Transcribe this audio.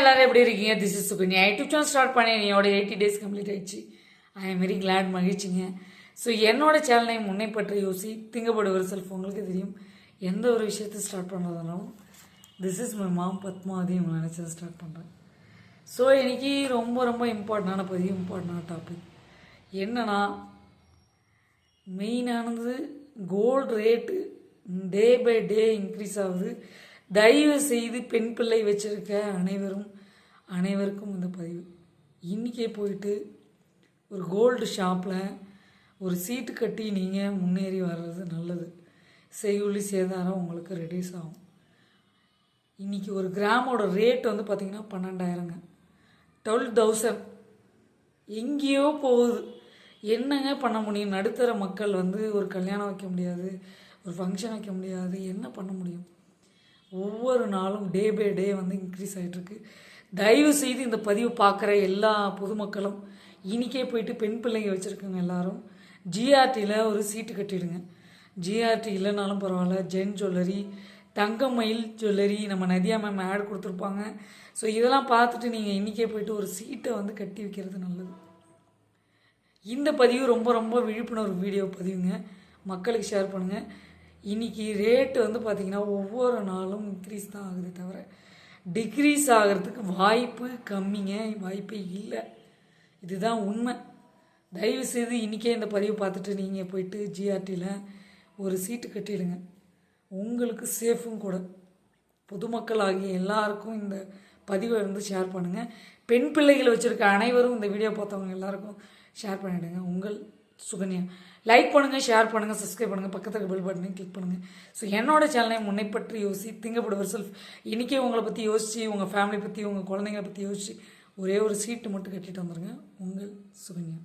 எல்லாரும் எப்படி இருக்கீங்க? This is Sukanya YouTube channel start பண்ணேன் என்னோட எயிட்டி டேஸ் கம்ப்ளீட் ஆயிடுச்சு. ஐ எம் வெரி கிளாட் மகிழ்ச்சிங்க. ஸோ என்னோட சேனலை முன்னை பற்றி யோசி. திங்கப்படுவர் செல்ஃப் உங்களுக்கு தெரியும். எந்த ஒரு விஷயத்தை start பண்ணுறதுனாலும் this is my mom Padmavathi உங்களை நினச்சதை ஸ்டார்ட் பண்ணுறேன் ஸோ இன்றைக்கி ரொம்ப ரொம்ப இம்பார்ட்டண்டான பதிவு இம்பார்ட்டண்டான டாபிக் என்னன்னா மெயினானது gold rate day by day increase ஆகுது. தயவு செய்து பெண் பிள்ளை வச்சிருக்க அனைவரும் அனைவருக்கும் இந்த பதிவு. இன்றைக்கே போயிட்டு ஒரு கோல்டு ஷாப்பில் ஒரு சீட்டு கட்டி நீங்கள் முன்னேறி வர்றது நல்லது. செய்யுள்ளி சேதாரம் உங்களுக்கு ரெடியூஸ் ஆகும். இன்றைக்கி ஒரு கிராமோட ரேட் வந்து பார்த்திங்கன்னா பன்னெண்டாயிரங்க. டுவெல் தௌசண்ட் எங்கேயோ போகுது. என்னங்க பண்ண முடியும்? நடுத்தர மக்கள் வந்து ஒரு கல்யாணம் வைக்க முடியாது ஒரு ஃபங்க்ஷன் வைக்க முடியாது. என்ன பண்ண முடியும்? ஒவ்வொரு நாளும் டே பை டே வந்து இன்க்ரீஸ் ஆகிட்டுருக்கு தயவு செய்து இந்த பதிவு பார்க்குற எல்லா பொதுமக்களும் இன்றைக்கே போயிட்டு பெண் பிள்ளைங்க வச்சுருக்குங்க எல்லாரும் ஜிஆர்டியில் ஒரு சீட்டு கட்டிடுங்க. ஜிஆர்டி இல்லைனாலும் பரவாயில்ல ஜென் ஜுவல்லரி தங்கமயில் ஜுவல்லரி நம்ம நதியா மேம் ஆட் கொடுத்துருப்பாங்க. ஸோ இதெல்லாம் பார்த்துட்டு நீங்கள் இன்றைக்கே போயிட்டு ஒரு சீட்டை வந்து கட்டி வைக்கிறது நல்லது. இந்த பதிவு ரொம்ப ரொம்ப விழிப்புணர்வு வீடியோ பதிவுங்க. மக்களுக்கு ஷேர் பண்ணுங்கள் இன்றைக்கி ரேட்டு வந்து பார்த்திங்கன்னா ஒவ்வொரு நாளும் இன்க்ரீஸ் தான் ஆகுது தவிர டிக்ரீஸ் ஆகிறதுக்கு வாய்ப்பு கம்மிங்க. வாய்ப்பே இல்லை. இதுதான் உண்மை. தயவு செய்து இன்றைக்கே இந்த பதிவு பார்த்துட்டு நீங்கள் போயிட்டு ஜிஆர்டியில் ஒரு சீட்டு கட்டிடுங்க. உங்களுக்கு சேஃபும் கூட. பொதுமக்கள் ஆகிய எல்லாருக்கும் இந்த பதிவை வந்து ஷேர் பண்ணுங்கள் பெண் பிள்ளைகள் வச்சுருக்க அனைவரும் இந்த வீடியோ பார்த்தவங்க எல்லாருக்கும் ஷேர் பண்ணிவிடுங்க உங்கள் சுகன்யா. லைக் பண்ணுங்கள் ஷேர் பண்ணுங்கள் சப்ஸ்கிரைப் பண்ணுங்கள் பக்கத்துக்கு பெல் பட்டனையும் கிளிக் பண்ணுங்கள் ஸோ என்னோட சேனலை முன்னை பற்றி யோசி திங்கப்படுவர் செல்ஃப் இன்றைக்கே உங்களை பற்றி யோசித்து உங்கள் ஃபேமிலி பற்றி உங்கள் குழந்தைங்களை பற்றி யோசித்து ஒரே ஒரு சீட்டு மட்டும் கட்டிட்டு வந்துடுங்க உங்கள் சுகன்யா.